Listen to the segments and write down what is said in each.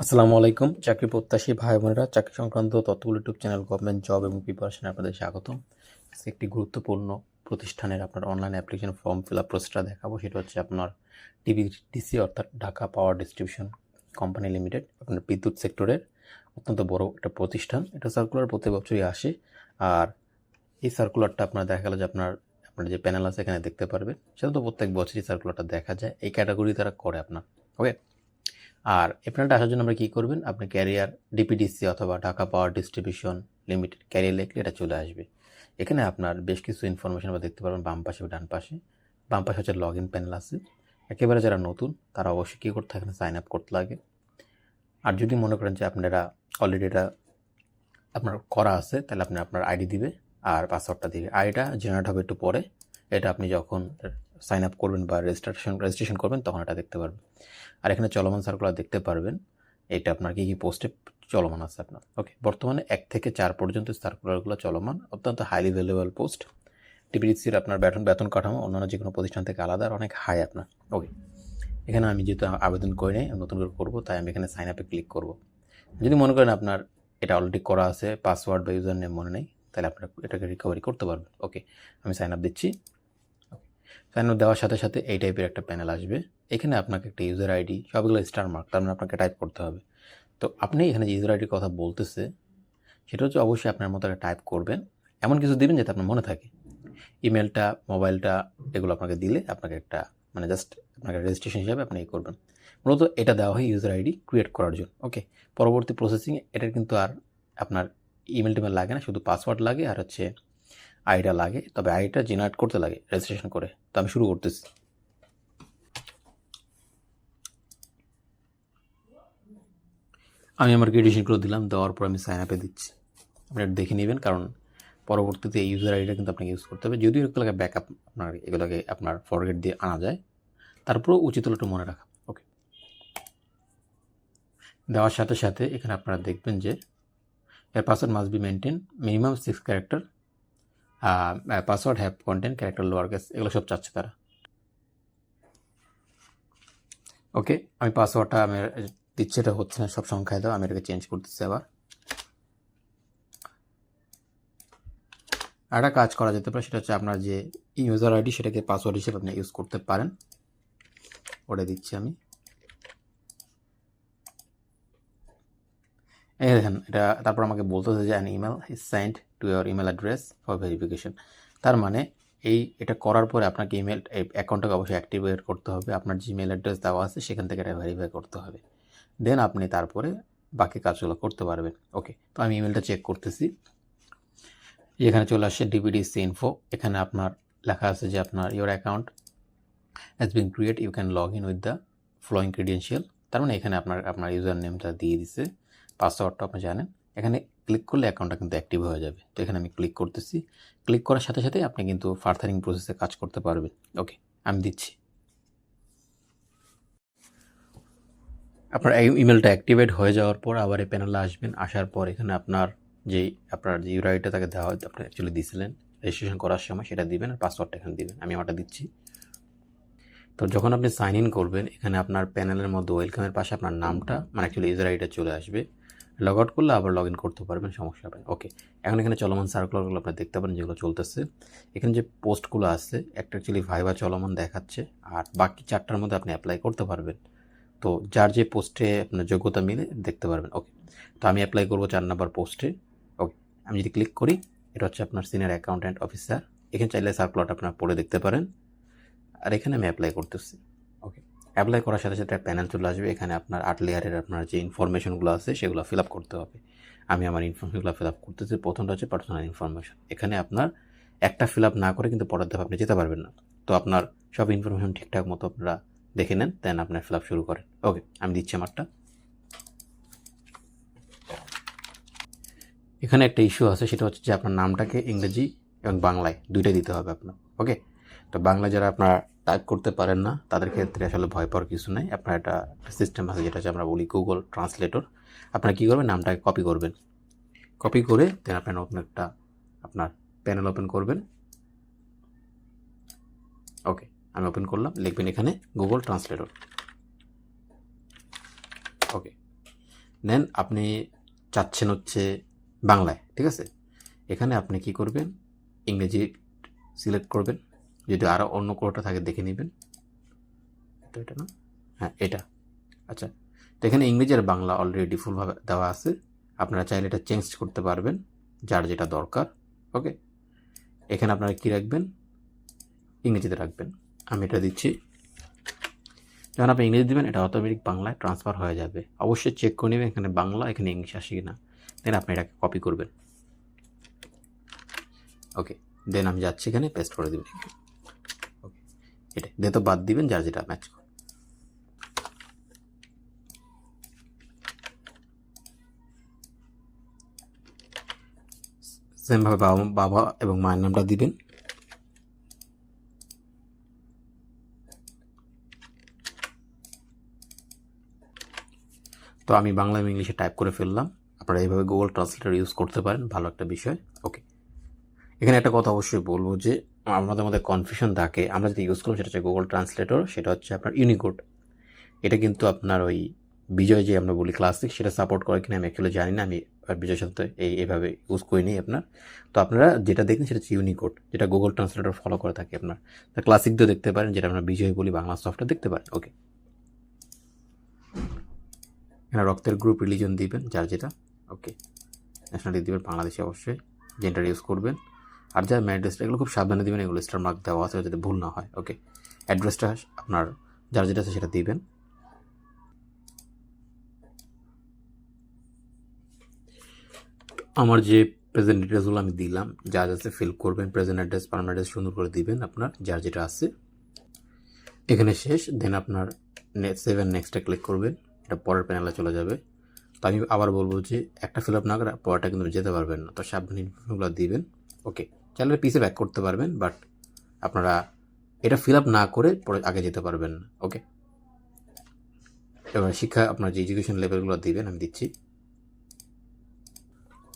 আসসালামু আলাইকুম। চাকরি প্রত্যাশী ভাই বোনেরা, চাকরি সংক্রান্ত তথ্যগুলো ইউটিউব চ্যানেল গভর্নমেন্ট জব এবং প্রিপারেশনে আপনাদের স্বাগতম। একটি গুরুত্বপূর্ণ প্রতিষ্ঠানের আপনার online application form fill up প্রসেসটা দেখাবো। সেটা হচ্ছে আপনার টিবিডিসি অর্থাৎ Dhaka power distribution company limited আপনার বিদ্যুৎ সেক্টরের অত্যন্ত বড় একটা প্রতিষ্ঠান। এটা সার্কুলার প্রতি বছরই আসে। আর এই সার্কুলারটা আপনার দেখা গেল যে আপনার আপনার যে প্যানেল আছে এখানে দেখতে পারবেন। সেটা তো প্রত্যেক বছরই সার্কুলারটা দেখা যায়। এই ক্যাটাগরি তারা করে আপনার। ওকে আর এই প্ল্যানটা আসার জন্য আমরা কী করবেন? আপনি ক্যারিয়ার ডিপিডিসি অথবা Dhaka power distribution limited career লিখলে এটা চলে আসবে। এখানে আপনার বেশ কিছু ইনফরমেশন আমরা দেখতে পারবেন বাম পাশে ডান পাশে। বাম পাশে হচ্ছে লগ ইন প্যানেল আছে। একেবারে যারা নতুন, তারা অবশ্যই কী করতে এখানে সাইন আপ করতে লাগে। আর যদি মনে করেন যে আপনারা অলরেডি এটা আপনার করা আছে, তাহলে আপনি আপনার আইডি দিবে। আর পাসওয়ার্ডটা দিবে। আইডিটা জেনারেট হবে একটু পরে। এটা আপনি যখন সাইন আপ করবেন বা রেজিস্ট্রেশন রেজিস্ট্রেশন করবেন, তখন এটা দেখতে পারবেন। আর এখানে চলমান সার্কুলার দেখতে পারবেন, এটা আপনার কী কী পোস্টে চলমান আছে আপনার। ওকে বর্তমানে এক থেকে চার পর্যন্ত সার্কুলারগুলো চলমান, অত্যন্ত হাইলি ভ্যালুয়েবল পোস্ট টিপিডিসির আপনার বেতন বেতন কাঠামো অন্যান্য যে কোনো প্রতিষ্ঠান থেকে আলাদা, আর অনেক হাই আপনার। ওকে এখানে আমি যেহেতু আবেদন করে নেই, নতুন করে করব, তাই আমি এখানে সাইন আপে ক্লিক করব। যদি মনে করেন আপনার এটা অলরেডি করা আছে পাসওয়ার্ড বা ইউজার নেম মনে নেই, তাহলে আপনার এটাকে রিকভারি করতে পারবেন। ওকে আমি সাইন আপ দিচ্ছি। আপ দেওয়ার সাথে সাথে এই টাইপের একটা প্যানেল আসবে। এখানে আপনাকে একটা ইউজার আইডি সবগুলো স্টার মার্ক তার মানে আপনাকে টাইপ করতে হবে। তো আপনি এখানে যে ইউজার আইডির কথা বলতেছে, সেটা হচ্ছে অবশ্যই আপনার মতো একটা টাইপ করবেন। এমন কিছু দিবেন যাতে আপনার মনে থাকে। ইমেলটা মোবাইলটা এগুলো আপনাকে দিলে আপনাকে একটা মানে জাস্ট আপনাকে রেজিস্ট্রেশন হিসাবে আপনি এই করবেন। মূলত এটা দেওয়া হয় ইউজার আইডি ক্রিয়েট করার জন্য। ওকে পরবর্তী প্রসেসিংয়ে এটার কিন্তু আর আপনার ইমেল টিমেল লাগে না, শুধু পাসওয়ার্ড লাগে আর হচ্ছে আইডিটা লাগে, তবে আইডিটা জেনারেট করতে লাগে রেজিস্ট্রেশন করে। তো আমি শুরু করতেছি। আমি আমার ক্রেডিশনগুলো দিলাম, দেওয়ার পর আমি সাইন আপে দিচ্ছি। আপনি দেখে নেবেন, কারণ পরবর্তীতে এই ইউজার আইডিটা কিন্তু আপনাকে ইউজ করতে হবে। যদিও এগুলোকে ব্যাকআপ আপনার, এগুলোকে আপনার ফরগেট দিয়ে আনা যায়, তারপরেও উচিত হলো একটু মনে রাখা। ওকে দেওয়ার সাথে সাথে এখানে আপনারা দেখবেন যে, এর password must be maintain minimum six character password have content character lower case এগুলো সব চাচ্ছে তারা। ওকে আমি পাসওয়ার্ডটা আমি দিচ্ছি, এটা হচ্ছে না, সব সংখ্যায় দাও, আমি এটাকে চেঞ্জ করতেছি আবার। একটা কাজ করা যেতে পারে, সেটা হচ্ছে আপনার যে ইউজার আইডি সেটাকে পাসওয়ার্ড হিসেবে আপনি ইউজ করতে পারেন। ওটা দিচ্ছি আমি। দেখেন, এটা তারপর আমাকে বলতেছে যে an email is send to your email address for verification তার মানে এই, এটা করার পরে আপনাকে ইমেল অ্যাকাউন্টটাকে অবশ্যই অ্যাক্টিভেট করতে হবে, আপনার যে ইমেল অ্যাড্রেস দেওয়া আছে, সেখান থেকে এটা ভেরিফাই করতে হবে। দেন আপনি তারপরে বাকি কাজগুলো করতে পারবেন। ওকে তো আমি ইমেলটা চেক করতেছি। এখানে চলে আসছে ডিবিডিসি ইনফো এখানে আপনার লেখা আছে যে আপনার your account has been create you can log in with the following credential তার মানে এখানে আপনার আপনার ইউজার নেমটা দিয়ে দিছে। পাসওয়ার্ডটা আপনি জানেন, এখানে ক্লিক করলে অ্যাকাউন্টটা কিন্তু অ্যাক্টিভ হয়ে যাবে। তো এখানে আমি ক্লিক করতেছি। ক্লিক করার সাথে সাথে আপনি কিন্তু ফার্থারিং প্রসেসে কাজ করতে পারবেন। ওকে আমি দিচ্ছি। আপনার ইমেলটা অ্যাক্টিভেট হয়ে যাওয়ার পর আবার এই প্যানেলে আসবেন। আসার পর এখানে আপনার যে আপনার যে ইউআইটা তাকে দেওয়া হয়, আপনি অ্যাকচুয়ালি দিয়েছিলেন রেজিস্ট্রেশন করার সময় সেটা দিবেন আর পাসওয়ার্ডটা এখানে দিবেন। আমি আমারটা দিচ্ছি। তো যখন আপনি সাইন ইন করবেন, এখানে আপনার প্যানেলের মধ্যে ওয়েলকামের পাশে আপনার নামটা মানে অ্যাকচুয়ালি ইউজার আইডিটা চলে আসবে। লগ আউট করলে আবার লগ ইন করতে পারবেন, সমস্যা হবে ওকে এখন এখানে চলমান সার্কুলারগুলো আপনি দেখতে পারেন যেগুলো চলতেছে। এখানে যে পোস্টগুলো আছে, একটা অ্যাকচুয়ালি ভাইবা চলমান দেখাচ্ছে, আর বাকি চারটার মধ্যে আপনি অ্যাপ্লাই করতে পারবেন। তো যার যে পোস্টে আপনার যোগ্যতা মিলে দেখতে পারবেন। ওকে তো আমি অ্যাপ্লাই করব চার নাম্বার পোস্টে ওকে আমি যদি ক্লিক করি, এটা হচ্ছে আপনার সিনিয়র অ্যাকাউন্ট্যান্ট অফিসার এখানে চাইলে সার্কুলারটা আপনার পড়ে দেখতে পারেন। আর এখানে আমি অ্যাপ্লাই করতেছি। অ্যাপ্লাই করার সাথে সাথে একটা প্যানেল চলে আসবে। এখানে আপনার আট লেয়ারের আপনার যে ইনফরমেশনগুলো আছে, সেগুলো ফিল আপ করতে হবে। আমি আমার ইনফরমেশনগুলো ফিল আপ করতেছি। প্রথমটা হচ্ছে পার্সোনাল ইনফরমেশন এখানে আপনার একটা ফিল আপ না করে কিন্তু পরের ধাপ আপনি যেতে পারবেন না। তো আপনার সব ইনফরমেশন ঠিকঠাক মতো আপনারা দেখে নেন দেন আপনার ফিল আপ শুরু করেন। ওকে আমি দিচ্ছি আমারটা। এখানে একটা ইস্যু আছে, সেটা হচ্ছে যে আপনার নামটাকে ইংরেজি এবং বাংলায় দুইটাই দিতে হবে আপনার। ওকে তো বাংলা যারা আপনার টাইপ করতে পারেন না। তাদের ক্ষেত্রে আসলে ভয় পাওয়ার কিছু নেই। আপনার একটা সিস্টেম আছে যেটা হচ্ছে আমরা বলি গুগল ট্রান্সলেটর আপনারা কী করবেন? নামটাকে কপি করবেন। কপি করে দেন আপনার নতুন একটা আপনার প্যানেল ওপেন করবেন। ওকে আমি ওপেন করলাম। লিখবেন এখানে গুগল ট্রান্সলেটর ওকে দেন আপনি চাচ্ছেন হচ্ছে বাংলায় ঠিক আছে? এখানে আপনি কি করবেন? ইংরেজি সিলেক্ট করবেন। যদি আরও অন্য কোনোটা থাকে দেখে নেবেন। তো এটা না? হ্যাঁ এটা। আচ্ছা তো এখানে ইংরেজি আর বাংলা অলরেডি ডিফল্টভাবে দেওয়া আছে। আপনারা চাইলে এটা চেঞ্জ করতে পারবেন যার যেটা দরকার। ওকে এখানে আপনারা কি রাখবেন? ইংরেজিতে রাখবেন। আমি এটা দিচ্ছি। যখন আপনি ইংরেজি দেবেন এটা অটোমেটিক বাংলায় ট্রান্সফার হয়ে যাবে। অবশ্যই চেক করে নেবেন এখানে বাংলা এখানে ইংলিশ আসে কিনা। দেন আপনি এটাকে কপি করবেন। ওকে দেন আমি যাচ্ছি এখানে পেস্ট করে দেবেন। এটা। তো বাদ দিবেন, যার যেটা ম্যাচ করে। সেমভাবে বাবা বাবা এবং মায়ের নামটা দিবেন। তো আমি বাংলা এবং ইংলিশে টাইপ করে ফেললাম। আপনারা এইভাবে গুগল ট্রান্সলেটর ইউজ করতে পারেন, ভালো একটা বিষয়। ওকে এখানে একটা কথা অবশ্যই বলব যে আমাদের মধ্যে কনফিউশন থাকে। আমরা যেটা ইউজ করব সেটা হচ্ছে গুগল ট্রান্সলেটর সেটা হচ্ছে আপনার ইউনিকোড এটা কিন্তু আপনার ওই বিজয় যে আমরা বলি ক্লাসিক সেটা সাপোর্ট করে কিনা আমি অ্যাকচুয়ালি জানি না। আমি আর বিজয়ের সাথে এই, এভাবে ইউজ করি করিনি আপনার। তো আপনারা যেটা দেখেন সেটা হচ্ছে ইউনিকোড যেটা গুগল ট্রান্সলেটর ফলো করে থাকে আপনার। ক্লাসিক দিয়ে দেখতে পারেন, যেটা আমরা বিজয় বলি, বাংলা সফটওয়্যার দেখতে পারেন। ওকে এখানে রক্তের গ্রুপ রিলিজন দিবেন, যার যেটা। ওকে ন্যাশনালিটি দিবেন, বাংলাদেশে অবশ্যই জেন্ডার ইউজ করবেন। আর যার ম্যাড্রেসটা এগুলো খুব সাবধানে দিবেন, এগুলো স্টার মার্ক দেওয়া আছে যাতে ভুল না হয় ওকে অ্যাড্রেসটা আপনার, যার যেটা আছে সেটা দিবেন। আমার যে প্রেজেন্ট ডিটেলসগুলো আমি দিলাম, যা যাচ্ছে ফিল করবেন প্রেজেন্ট অ্যাড্রেস পারমানেন্ট অ্যাড্রেস সুন্দর করে দিবেন আপনার, যার যেটা আছে। এখানে শেষ দেন আপনার সেভেন নেক্সটে ক্লিক করবেন, এটা পরের প্যানেলে চলে যাবে। তো আমি আবার বলব যে, একটা ফিল আপ না করে পরেরটা কিন্তু যেতে পারবেন না, তো সাবধানে ইনফরমেশনগুলো দিবেন ওকে চাইলে পিসে ব্যাক করতে পারবেন বাট আপনারা এটা ফিল আপ না করে পরে আগে যেতে পারবেন ওকে এবার শিক্ষা, আপনার যে এডুকেশন লেভেলগুলো দিবেন, আমি দিচ্ছি।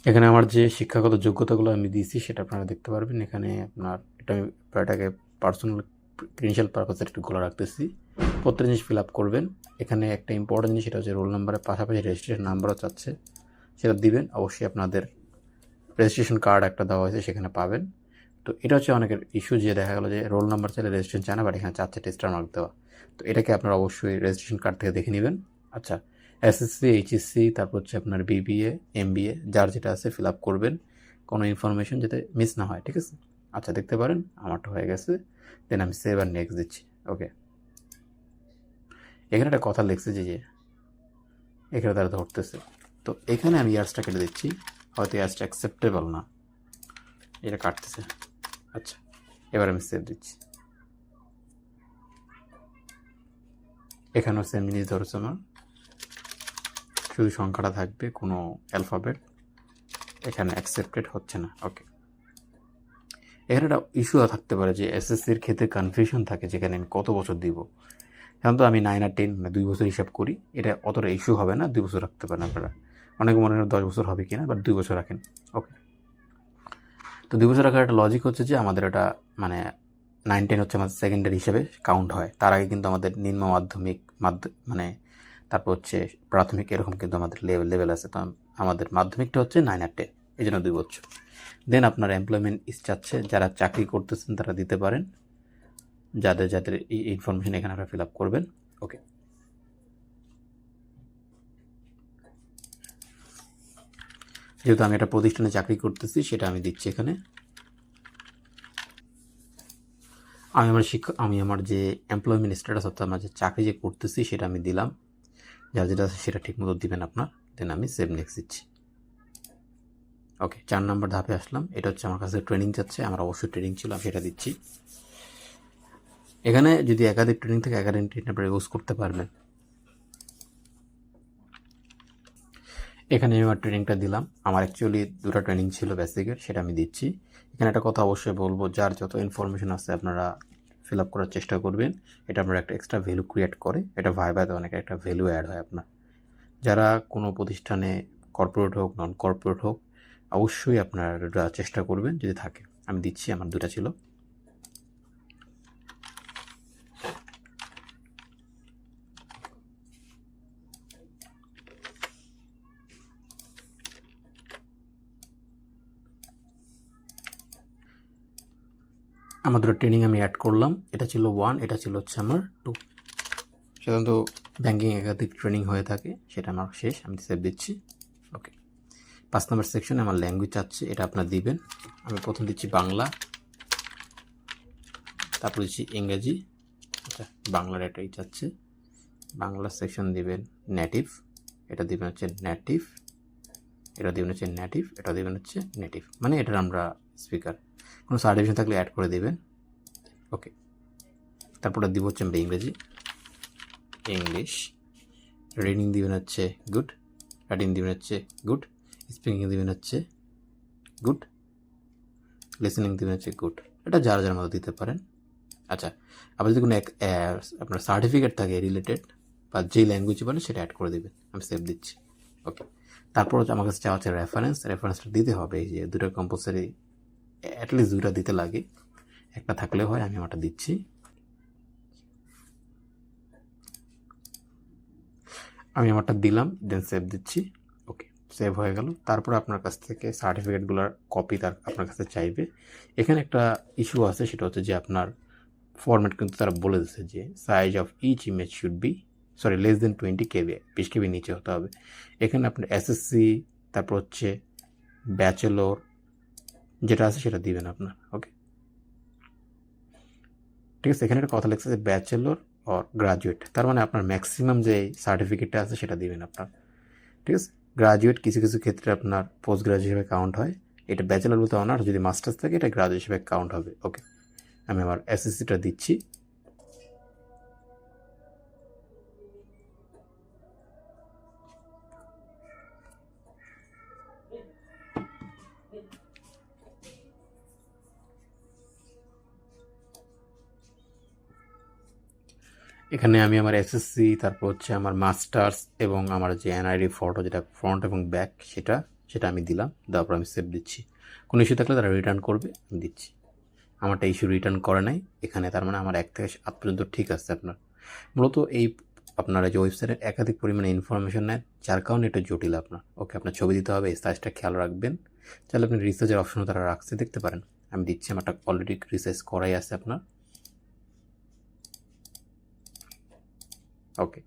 এখানে আমার যে শিক্ষাগত যোগ্যতাগুলো আমি দিয়েছি, সেটা আপনারা দেখতে পারবেন। এখানে আপনার, এটা আমি এটাকে পার্সোনাল ক্রিডেন্সিয়াল পারপাসে একটু খোলা রাখতেছি। প্রত্যেক জিনিস ফিল আপ করবেন। এখানে একটা ইম্পর্টেন্ট জিনিস, সেটা হচ্ছে রোল নাম্বারের পাশাপাশি রেজিস্ট্রেশন নাম্বারও চাচ্ছে। সেটা দিবেন, অবশ্যই আপনাদের রেজিস্ট্রেশন কার্ড একটা দেওয়া হয়েছে, সেখানে পাবেন। তো এটা হচ্ছে অনেকের ইস্যু যে দেখা গেলো যে রোল নাম্বার চাইলে রেজিস্ট্রেশন চায় না বাট এখানে চাচ্ছে টেস্টার মার্ক দেওয়া। তো এটাকে আপনারা অবশ্যই রেজিস্ট্রেশন কার্ড থেকে দেখে নেবেন। আচ্ছা এসএসসি এইচএসসি তারপর হচ্ছে আপনার বিবিএ এমবিএ যার যেটা আছে ফিল আপ করবেন। কোনো ইনফরমেশন যাতে মিস না হয়, ঠিক আছে? আচ্ছা দেখতে পারেন, আমারটা হয়ে গেছে। দেন আমি সেভ আর নেক্সট দিচ্ছি ওকে এখানে একটা কথা লিখছে যে যে, এখানে তারা ধরতেছে। তো এখানে আমি ইয়ার্সটা কেটে দিচ্ছি। হয়তো ইয়ার্সটা অ্যাকসেপ্টেবল না। এটা কাটতেছে। আচ্ছা এবার আমি সেভ দিচ্ছি। এখানেও সেম জিনিস ধরেছে আমার শুধু সংখ্যাটা থাকবে কোনো অ্যালফাবেট এখানে অ্যাকসেপ্টেড হচ্ছে না। ওকে এখানে একটা ইস্যু থাকতে পারে যে এসএসসির ক্ষেত্রে কনফিউশন থাকে যেখানে আমি কত বছর দিব। এখন তো আমি নাইন আর টেন মানে দুই বছর হিসাব করি। এটা অতটা ইস্যু হবে না, দুই বছর রাখতে পারেন আপনারা। অনেকে মনে হয় দশ বছর হবে কিনা বাট দুই বছর রাখেন। ওকে তো দুই বছর রাখার একটা লজিক হচ্ছে যে আমাদের এটা মানে নাইন টেন হচ্ছে আমাদের সেকেন্ডারি হিসেবে কাউন্ট হয়। তার আগে কিন্তু আমাদের নিম্ন মাধ্যমিক, মাধ্য মানে তারপর হচ্ছে প্রাথমিক এরকম কিন্তু আমাদের লেভেল লেভেল আছে। তো আমাদের মাধ্যমিকটা হচ্ছে নাইন আর টেন এই জন্য দুই বছর। দেন আপনার এমপ্লয়মেন্ট ইস চাচ্ছে, যারা চাকরি করতেছেন তারা দিতে পারেন। যাদের যাদের এই ইনফরমেশন এখানে আপনারা ফিল আপ করবেন। ওকে যেহেতু আমি একটা প্রতিষ্ঠানে চাকরি করতেছি, সেটা আমি দিচ্ছি এখানে। আমি আমার শিক্ষা আমি আমার যে এমপ্লয়মেন্ট স্ট্যাটাস অর্থাৎ আমার যে চাকরি যে করতেছি, সেটা আমি দিলাম। যার যেটা আছে, সেটা ঠিক মতো দিবেন আপনার। দেন আমি সেভ নেক্সট দিচ্ছি। ওকে চার নম্বর ধাপে আসলাম। এটা হচ্ছে আমার কাছে ট্রেনিং যাচ্ছে আমার অবশ্যই ট্রেনিং ছিল, আমি সেটা দিচ্ছি। এখানে যদি একাধিক ট্রেনিং থেকে, একাধিক ট্রেনিং আপনারা ইউজ করতে পারবেন। এখানে আমি আমার ট্রেনিংটা দিলাম। আমার অ্যাকচুয়ালি দুটো ট্রেনিং ছিল বেসিকের সেটা আমি দিচ্ছি। এখানে একটা কথা অবশ্যই বলব, যার যত ইনফরমেশন আছে আপনারা ফিল আপ করার চেষ্টা করবেন, এটা আপনার একটা এক্সট্রা ভ্যালু ক্রিয়েট করে, এটা ভাইভাতে অনেক একটা ভ্যালু অ্যাড হয় আপনার। যারা কোনো প্রতিষ্ঠানে কর্পোরেট হোক নন কর্পোরেট হোক, অবশ্যই আপনারা চেষ্টা করবেন যদি থাকে। আমি দিচ্ছি, আমার দুটা ছিল। আমাদের ট্রেনিং আমি অ্যাড করলাম। এটা ছিল ওয়ান এটা ছিল হচ্ছে আমার টু সাধারণত ব্যাঙ্কিং একাধিক ট্রেনিং হয়ে থাকে সেটা আমার শেষ আমি সেভ দিচ্ছি। ওকে পাঁচ নম্বর সেকশনে আমার ল্যাঙ্গুয়েজ আছে এটা আপনার দিবেন। আমি প্রথম দিচ্ছি বাংলা তারপর দিচ্ছি ইংরেজি। আচ্ছা বাংলার এটাই চাচ্ছে বাংলা সেকশন দিবেন নেটিভ এটা দিবেন হচ্ছে নেটিভ এটা দিবেন হচ্ছে নেটিভ এটা দিবেন হচ্ছে নেটিভ মানে এটার আমরা স্পিকার কোনো সার্টিফিকেশন থাকলে অ্যাড করে দেবেন। ওকে তারপরে দিব হচ্ছে আমরা ইংরেজি। ইংলিশ রিডিং দিবেন হচ্ছে গুড রাইটিং দিবেন হচ্ছে গুড স্পিকিং দিবেন হচ্ছে গুড লিসেনিং দিবেন হচ্ছে গুড এটা যারা যার মতো দিতে পারেন। আচ্ছা আবার যদি কোনো এক আপনার সার্টিফিকেট থাকে রিলেটেড বা যেই ল্যাঙ্গুয়েজ বলে সেটা অ্যাড করে দেবেন। আমি সেভ দিচ্ছি। ওকে তারপর আমার কাছে চাওয়া হচ্ছে রেফারেন্স রেফারেন্সটা দিতে হবে এই যে দুটো কম্পালসারি অ্যাটলিস্ট দুইটা দিতে লাগে। একটা থাকলে হয়, আমি আমারটা দিচ্ছি। আমি আমারটা দিলাম দেন সেভ দিচ্ছি। ওকে সেভ হয়ে গেল। তারপর আপনার কাছ থেকে সার্টিফিকেটগুলোর কপি তার আপনার কাছে চাইবে। এখানে একটা ইস্যু আছে, সেটা হচ্ছে যে আপনার ফরম্যাট কিন্তু তারা বলে দিচ্ছে যে size of each image should be sorry less than twenty KB বিশ কেবি নিচে হতে হবে। এখানে আপনার এসএসসি তারপর হচ্ছে ব্যাচেলর যেটা আছে সেটা দিবেন আপনার ওকে ঠিক আছে, এখানে একটা কথা লেখছে যে ব্যাচেলর অর গ্রাজুয়েট তার মানে আপনার ম্যাক্সিমাম যে সার্টিফিকেটটা আছে সেটা দিবেন আপনার, ঠিক আছে? গ্রাজুয়েট কিছু কিছু ক্ষেত্রে আপনার পোস্ট গ্রাজুয়েট হিসেবে কাউন্ট হয়। এটা ব্যাচেলর বলতে অনার যদি মাস্টার্স থাকে, এটা গ্রাজুয়েট হিসেবে কাউন্ট হবে ওকে আমি আমার এসএসসিটা দিচ্ছি। এখানে আমি আমার এসএসসি তারপর হচ্ছে আমার মাস্টার্স এবং আমার যে এনআইডি ফটো যেটা ফ্রন্ট এবং ব্যাক সেটা সেটা আমি দিলাম। তারপর আমি সেভ দিচ্ছি। কোনো ইস্যু থাকলে তারা রিটার্ন করবে, আমি দিচ্ছি। আমারটা ইস্যু রিটার্ন করে নাই। এখানে তার মানে আমার এক থেকে সাত পর্যন্ত ঠিক আছে আপনার। মূলত এই আপনারা যে ওয়েবসাইটের একাধিক পরিমাণে ইনফরমেশন নেন, যার কারণে এটা জটিল আপনার। ওকে আপনার ছবি দিতে হবে, এই সাইজটা খেয়াল রাখবেন। তাহলে আপনি রিসার্চের অপশনও তারা রাখতে দেখতে পারেন। আমি দিচ্ছি, আমারটা অলরেডি রিসার্চ করাই আছে আপনার। ওকে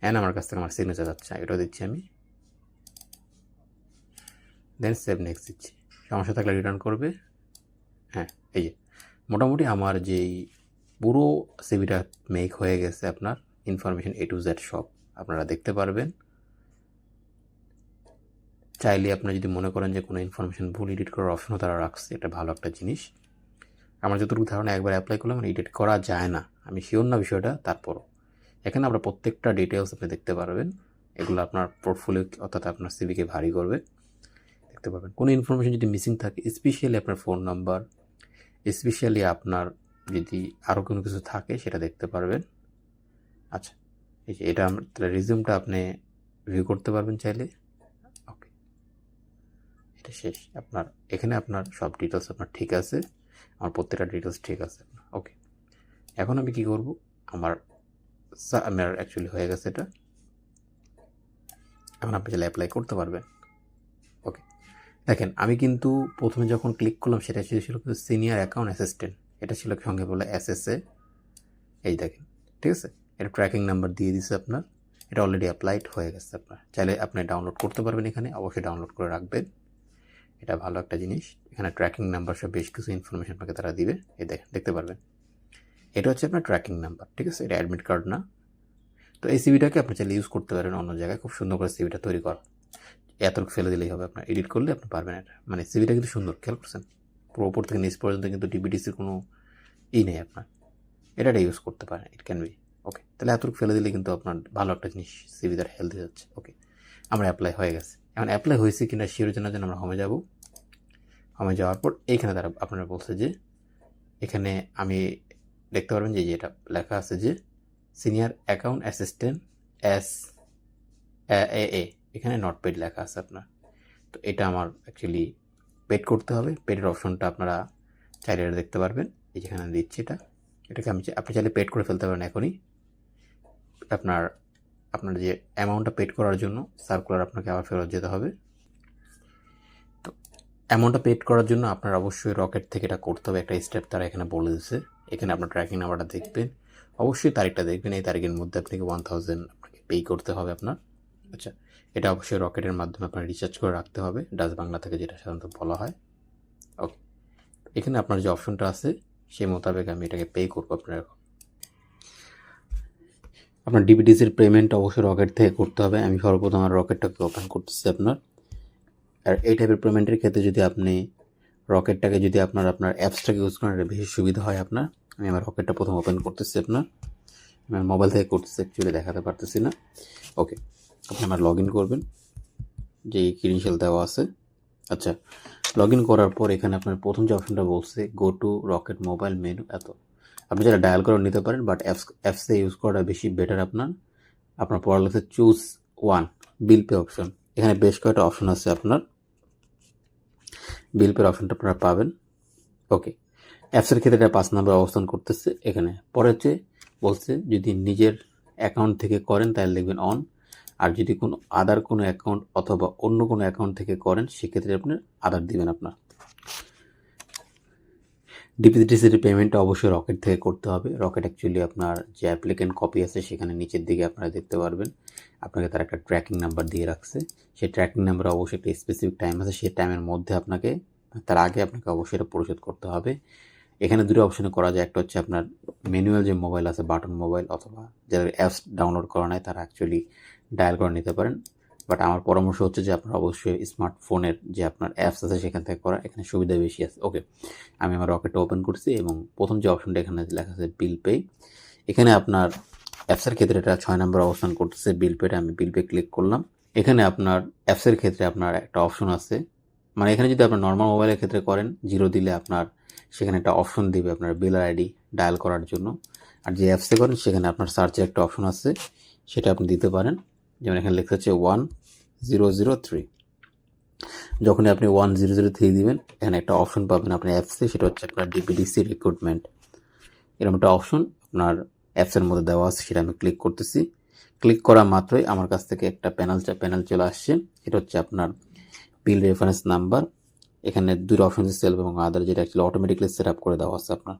অ্যান্ড আমার কাছ থেকে আমার সিগনেচার যাচ্ছে। এটাও দিচ্ছি আমি। দেন সেভ নেক্সট দিচ্ছি। সমস্যা থাকলে রিটার্ন করবে। হ্যাঁ এই যে। মোটামুটি আমার যেই পুরো সিভিটা মেক হয়ে গেছে আপনার ইনফরমেশন এ টু জেড সব আপনারা দেখতে পারবেন। চাইলে আপনারা যদি মনে করেন যে কোনো ইনফরমেশন ভুল এডিট করার অপশনও তারা রাখছে, এটা ভালো একটা জিনিস। আমার যতটুকু ধারণা একবার অ্যাপ্লাই করলাম এডিট করা যায় না। আমি শিওর না বিষয়টা, তারপরও। এখানে আপনার প্রত্যেকটা ডিটেলস আপনি দেখতে পারবেন। এগুলো আপনার পোর্টফোলিও অর্থাৎ আপনার সিভিকে ভারী করবে। দেখতে পারবেন। কোনো ইনফরমেশন যদি মিসিং থাকে স্পেশালি আপনার ফোন নাম্বার স্পেশালি আপনার যদি আরও কোনো কিছু থাকে, সেটা দেখতে পারবেন। আচ্ছা এই যে এটা তাহলে রিজিউমটা আপনি ভিউ করতে পারবেন চাইলে। ওকে এটা শেষ। আপনার, এখানে আপনার সব ডিটেলস আপনার ঠিক আছে। আমার প্রত্যেকটা ডিটেলস ঠিক আছে। ওকে এখন আমি কি করব? আমার সা- আমার অ্যাকচুয়ালি হয়ে গেছে এটা। এখন আপনি চাইলে অ্যাপ্লাই করতে পারবেন। ওকে দেখেন, আমি কিন্তু প্রথমে যখন ক্লিক করলাম, সেটা ছিল কিন্তু সিনিয়র অ্যাকাউন্ট অ্যাসিস্ট্যান্ট এটা ছিল সঙ্গে বলে এসএসএ এই দেখেন, ঠিক আছে? এটা ট্র্যাকিং নাম্বার দিয়ে দিছে আপনার। এটা অলরেডি অ্যাপ্লাইড হয়ে গেছে আপনার। চাইলে আপনি ডাউনলোড করতে পারবেন এখানে, অবশ্যই ডাউনলোড করে রাখবেন। এটা ভালো একটা জিনিস। এখানে ট্র্যাকিং নাম্বার সব বেশ কিছু ইনফরমেশন আপনাকে তারা দিবে। এই দেখতে পারবেন। এটা হচ্ছে আপনার ট্র্যাকিং নাম্বার ঠিক আছে? এটা অ্যাডমিট কার্ড না। তো এই সিভিটাকে আপনি চাইলে ইউজ করতে পারেন অন্য জায়গায়। খুব সুন্দর করে সিভিটা তৈরি করা। এতটুকু ফেলে দিলেই হবে। আপনার এডিট করলে আপনি পারবেন এটা। মানে সিভিটা কিন্তু সুন্দর, খেয়াল করছেন? পুরো ওপর থেকে নিচ পর্যন্ত কিন্তু ডিবিডিসির কোনো ই নেই আপনার। এটা ইউজ করতে পারেন। ইট ক্যান বি ওকে তাহলে এতটুকু ফেলে দিলে কিন্তু আপনার ভালো একটা জিনিস সিভি তার হেলদি যাচ্ছে ওকে আমরা অ্যাপ্লাই হয়ে গেছে। এখন অ্যাপ্লাই হয়েছে কিনা শিওর জানার জন্য আমরা হোমে যাব। হোমে যাওয়ার পর এইখানে তারা আপনারা বলছে যে, এখানে আমি দেখতে পারবেন যে এটা লেখা আছে যে সিনিয়র অ্যাকাউন্ট অ্যাসিস্ট্যান্ট এস, এ এ এখানে নট পেড লেখা আছে আপনার। তো এটা আমার অ্যাকচুয়ালি পেড করতে হবে। পেডের অপশনটা আপনারা চাইলে দেখতে পারবেন। এই যেখানে দিচ্ছি এটা, এটাকে আমি আপনি চাইলে পেড করে ফেলতে পারেন এখনই। আপনার আপনার যে অ্যামাউন্টটা পেড করার জন্য সার্কুলার আপনাকে আবার ফেরত যেতে হবে। তো অ্যামাউন্টটা পেড করার জন্য আপনার অবশ্যই রকেট থেকে এটা করতে হবে। একটা স্টেপ তারা এখানে বলে দিচ্ছে এখানে আপনার ট্র্যাকিং নাম্বারটা দেখবেন। অবশ্যই তারিখটা দেখবেন। এই তারিখের মধ্যে আপনাকে ওয়ান থাউজেন্ড আপনাকে পে করতে হবে আপনার। আচ্ছা এটা অবশ্যই রকেটের মাধ্যমে আপনার রিচার্জ করে রাখতে হবে। ডাচ বাংলা থেকে যেটা সাধারণত বলা হয়। ওকে এখানে আপনার যে অপশনটা আছে, সেই মোতাবেক আমি এটাকে পে করব আপনার এখন। আপনার ডিবিডিসির পেমেন্ট অবশ্যই রকেট থেকে করতে হবে। আমি সর্বপ্রথম আমার রকেটটাকে ওপেন করতেছি আপনার। আর এই টাইপের পেমেন্টের ক্ষেত্রে যদি আপনি রকেটটাকে যদি আপনার আপনার অ্যাপসটাকে ইউজ করেন, এটা বেশি সুবিধা হয় আপনার। আমি আমার রকেটটা প্রথম ওপেন করতেছি আপনার। আমার মোবাইল থেকে করতেছি অ্যাকচুয়ালি দেখাতে পারতেছি না। ওকে আপনি আমার লগ ইন করবেন। যে ক্রিডেন্সিয়াল দেওয়া আছে। আচ্ছা লগ ইন করার পর এখানে আপনার প্রথম যে অপশনটা বলছে go to Rocket mobile menu এত। আপনি যারা ডায়াল করে নিতে পারেন বাট অ্যাপস অ্যাপসে ইউজ করাটা বেশি বেটার আপনার। আপনার পড়ালেখা choose one bill pay option এখানে বেশ কয়েকটা অপশন আছে আপনার। বিল পের অপশনটা আপনারা পাবেন। ওকে। অ্যাপসের ক্ষেত্রে এটা পাঁচ নম্বর অবস্থান করতেছে। এখানে পরে হচ্ছে বলছে, যদি নিজের অ্যাকাউন্ট থেকে করেন তাহলে দেখবেন অন আর যদি কোনো আদার কোনো অ্যাকাউন্ট অথবা অন্য কোনো অ্যাকাউন্ট থেকে করেন, সেক্ষেত্রে আপনার আদার দিবেন আপনার। ডিপিসিটিসির পেমেন্টটা অবশ্যই রকেট থেকে করতে হবে। রকেট অ্যাকচুয়ালি আপনার যে অ্যাপ্লিকেন্ট কপি আছে, সেখানে নিচের দিকে আপনারা দেখতে পারবেন। আপনাকে তার একটা ট্র্যাকিং নাম্বার দিয়ে রাখছে। সেই ট্র্যাকিং নাম্বারে অবশ্যই একটা স্পেসিফিক টাইম আছে, সেই টাইমের মধ্যে আপনাকে, তার আগে আপনাকে অবশ্যই এটা পরিশোধ করতে হবে। এখানে দুটো অপশনে করা যায়, একটা হচ্ছে আপনার ম্যানুয়াল যে মোবাইল আছে বাটন মোবাইল অথবা যাদের অ্যাপস ডাউনলোড করা নাই, তারা অ্যাকচুয়ালি ডায়াল করে নিতে পারেন। বাট আমার পরামর্শ হচ্ছে যে আপনার অবশ্যই স্মার্টফোনের যে আপনার অ্যাপস আছে, সেখান থেকে করা, এখানে সুবিধা বেশি আছে। ওকে আমি আমার রকেটটা ওপেন করছি এবং প্রথম যে অপশনটা এখানে লেখা আছে বিল পে এখানে আপনার অ্যাপসের ক্ষেত্রে এটা ছয় নম্বর অবস্থান করতেছে, বিল পেটা আমি বিল পে ক্লিক করলাম। এখানে আপনার অ্যাপসের ক্ষেত্রে আপনার একটা অপশন আছে। মানে এখানে যদি আপনার নর্মাল মোবাইলের ক্ষেত্রে করেন জিরো দিলে আপনার সেখানে একটা অপশন দিবে আপনার বিল আইডি ডায়াল করার জন্য। আর যে অ্যাপসে করেন, সেখানে আপনার সার্চের একটা অপশন আছে, সেটা আপনি দিতে পারেন। যেমন এখানে লেখা হচ্ছে ওয়ান জিরো জিরো থ্রি যখনই আপনি ওয়ান জিরো জিরো থ্রি দিবেন, এখানে একটা অপশন পাবেন। আপনার অ্যাপসে, সেটা হচ্ছে আপনার ডিপিডিসি রিক্রুটমেন্ট এরকম একটা অপশন আপনার অ্যাপসের মধ্যে দেওয়া আছে, সেটা আমি ক্লিক করতেছি। ক্লিক করা মাত্রই আমার কাছ থেকে একটা প্যানেল প্যানেল চলে আসছে। এটা হচ্ছে আপনার বিল রেফারেন্স নাম্বার এখানে দুটো অপশন সেলফ এবং আদার যেটা অ্যাকচুয়ালি অটোমেটিকলি সেট আপ করে দেওয়া আছে আপনার।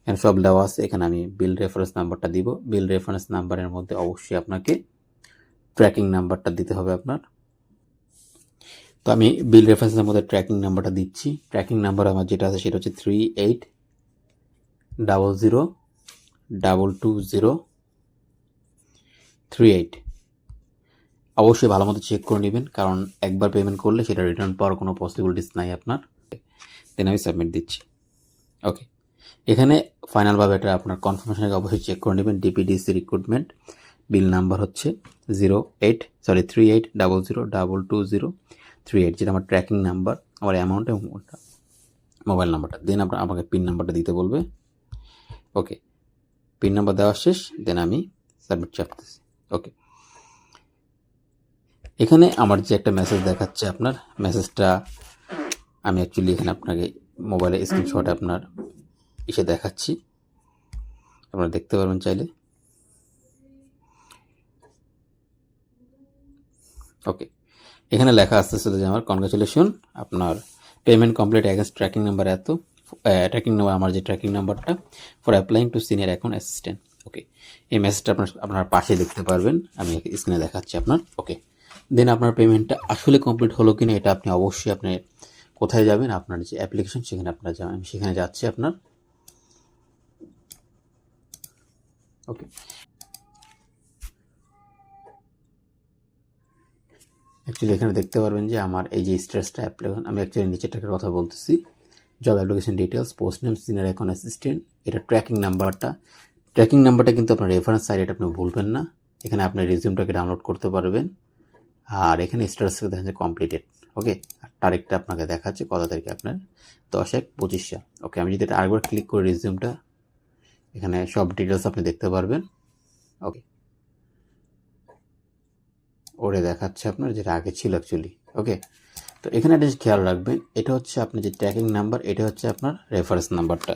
এখানে সব দেওয়া আছে, এখানে আমি বিল রেফারেন্স নাম্বারটা দিব। বিল রেফারেন্স নাম্বারের মধ্যে অবশ্যই আপনাকে ট্র্যাকিং নাম্বারটা দিতে হবে আপনার। তো আমি বিল রেফারেন্সের মধ্যে ট্র্যাকিং নাম্বারটা দিচ্ছি। ট্র্যাকিং নাম্বার আমার যেটা আছে, সেটা হচ্ছে three eight double zero double two zero three eight অবশ্যই ভালো মতো চেক করে নেবেন, কারণ একবার পেমেন্ট করলে সেটা রিটার্ন পাওয়ার কোনো পসিবিলিটিস নাই আপনার। দেন আমি সাবমিট দিচ্ছি। ওকে এখানে ফাইনালভাবে এটা আপনার কনফার্মেশনকে অবশ্যই চেক করে নেবেন ডিপিডিসি রিক্রুটমেন্ট বিল নাম্বার হচ্ছে zero eight sorry three eight double zero double two zero three eight যেটা আমার ট্র্যাকিং নাম্বার আমার অ্যামাউন্ট এবং মোবাইল নাম্বারটা দেন আপনার আমাকে পিন নাম্বারটা দিতে বলবে। ওকে পিন নাম্বার দেওয়া শেষ দেন আমি সাবমিট চাপতেছি। ওকে এখানে আমার যে একটা মেসেজ দেখাচ্ছে আপনার মেসেজটা আমি অ্যাকচুয়ালি এখানে আপনাকে মোবাইলে স্ক্রিনশট আপনার এসে দেখাচ্ছি। আপনারা দেখতে পারবেন চাইলে। ওকে এখানে লেখা আসতেছে যে আমার কনগ্রাচুলেশন আপনার payment complete against tracking number এত। ট্র্যাকিং নাম্বার আমার যে ট্র্যাকিং নাম্বারটা for applying to senior account assistant okay এই মেসেজটা আপনার আপনার পাশে দেখতে পারবেন, আমি স্ক্রিনে দেখাচ্ছি আপনার ওকে দেন আপনার পেমেন্টটা আসলে কমপ্লিট হলো কিনা এটা আপনি অবশ্যই আপনি কোথায় যাবেন, আপনার যে অ্যাপ্লিকেশন সেখানে আপনার যাবেন, আমি সেখানে যাচ্ছি আপনার ওকে অ্যাকচুয়ালি এখানে দেখতে পারবেন যে আমার এই যে স্ট্রেসটা অ্যাপ্লিকেশন আমি অ্যাকচুয়ালি নিচেরটার কথা বলতেছি। Job application details post name senior account assistant এটা ট্র্যাকিং নাম্বারটা। ট্র্যাকিং নাম্বারটা কিন্তু আপনার রেফারেন্স সাইড আপনি ভুলবেন না। এখানে আপনি রিজিউমটাকে ডাউনলোড করতে পারবেন। আর এখানে স্ট্যাটাস দেখা যাচ্ছে কমপ্লিটেড ওকে তারিখটা আপনাকে দেখাচ্ছে কত তারিখে আপনার? দশ এক পঁচিশ ওকে আমি যদি এটা আরেকবার ক্লিক করি রিজিউমটা এখানে সব ডিটেলস আপনি দেখতে পারবেন ওকে ওরে দেখাচ্ছে আপনার যেটা আগে ছিল অ্যাকচুয়ালি ওকে তো এখানে একটা খেয়াল রাখবেন এটা হচ্ছে আপনার যে ট্র্যাকিং নাম্বার এটা হচ্ছে আপনার রেফারেন্স নাম্বারটা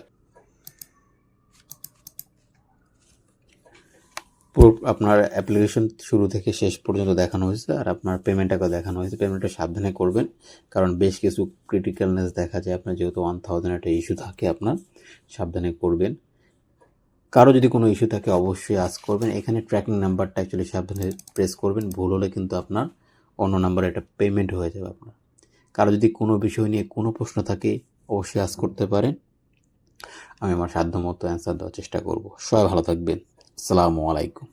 আপনার অ্যাপ্লিকেশন শুরু থেকে শেষ পর্যন্ত দেখানো হয়েছে, আর আপনার পেমেন্টটাকে দেখানো হয়েছে। পেমেন্টটা সাবধানে করবেন, কারণ বেশ কিছু ক্রিটিক্যালনেস দেখা যায়, আপনার যেহেতু ওয়ান থাউজেন্ড একটা ইস্যু থাকে আপনার, সাবধানে করবেন। কারও যদি কোনো ইস্যু থাকে, অবশ্যই আজ করবেন। এখানে ট্র্যাকিং নাম্বারটা অ্যাকচুয়ালি সাবধানে প্রেস করবেন, ভুল হলে কিন্তু আপনার অন্য নাম্বারে একটা পেমেন্ট হয়ে যাবে আপনার। কারও যদি কোনো বিষয় নিয়ে কোনো প্রশ্ন থাকে, অবশ্যই আজ করতে পারেন। আমি আমার সাধ্যমতো অ্যান্সার দেওয়ার চেষ্টা করব। সবাই ভালো থাকবেন। আসসালামু আলাইকুম।